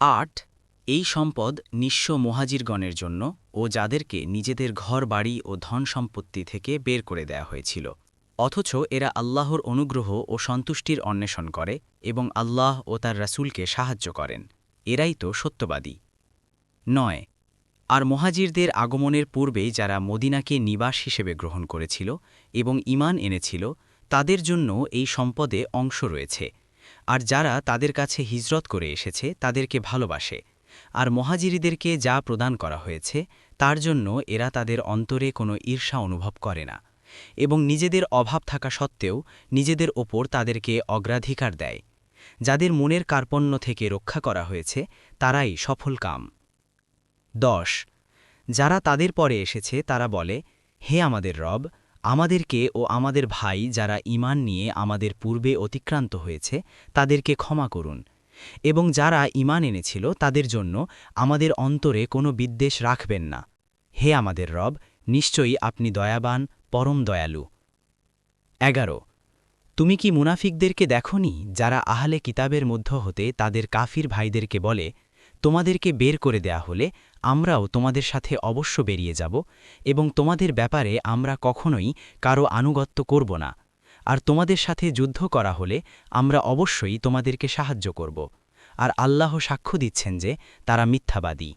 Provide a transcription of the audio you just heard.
আট এই সম্পদ নিঃস্ব মোহাজিরগণের জন্য ও যাদেরকে নিজেদের ঘর, বাড়ি ও ধন সম্পত্তি থেকে বের করে দেয়া হয়েছিল। অথচ এরা আল্লাহর অনুগ্রহ ও সন্তুষ্টির অন্বেষণ করে এবং আল্লাহ ও তার রাসূলকে সাহায্য করেন। এরাই তো সত্যবাদী। নয় আর মহাজিরদের আগমনের পূর্বেই যারা মদিনাকে নিবাস হিসেবে গ্রহণ করেছিল এবং ঈমান এনেছিল, তাদের জন্য এই সম্পদে অংশ রয়েছে। আর যারা তাদের কাছে হিজরত করে এসেছে, তাদেরকে ভালোবাসে। আর মহাজিরিদেরকে যা প্রদান করা হয়েছে, তার জন্য এরা তাদের অন্তরে কোনো ঈর্ষা অনুভব করে না। এবং নিজেদের অভাব থাকা সত্ত্বেও নিজেদের ওপর তাদেরকে অগ্রাধিকার দেয়। যাদের মনের কার্পণ্য থেকে রক্ষা করা হয়েছে, তারাই সফল কাম। দশ। যারা তাদের পরে এসেছে, তারা বলে, হে আমাদের রব আমাদেরকে ও আমাদের ভাই যারা ঈমান নিয়ে আমাদের পূর্বে অতিক্রান্ত হয়েছে, তাদেরকে ক্ষমা করুন। এবং যারা ঈমান এনেছিল, তাদের জন্য আমাদের অন্তরে কোনো বিদ্বেষ রাখবেন না। হে আমাদের রব, নিশ্চয়ই আপনি দয়াবান, পরম দয়ালু। এগারো। তুমি কি মুনাফিকদেরকে দেখনি, যারা আহলে কিতাবের মধ্য হতে তাদের কাফির ভাইদেরকে বলে তোমাদেরকে বের করে দেয়া হলে আমরাও তোমাদের সাথে অবশ্য বেরিয়ে যাব এবং তোমাদের ব্যাপারে আমরা কখনোই কারও আনুগত্য করব না। আর তোমাদের সাথে যুদ্ধ করা হলে আমরা অবশ্যই তোমাদেরকে সাহায্য করব। আর আল্লাহ সাক্ষ্য দিচ্ছেন যে তারা মিথ্যাবাদী।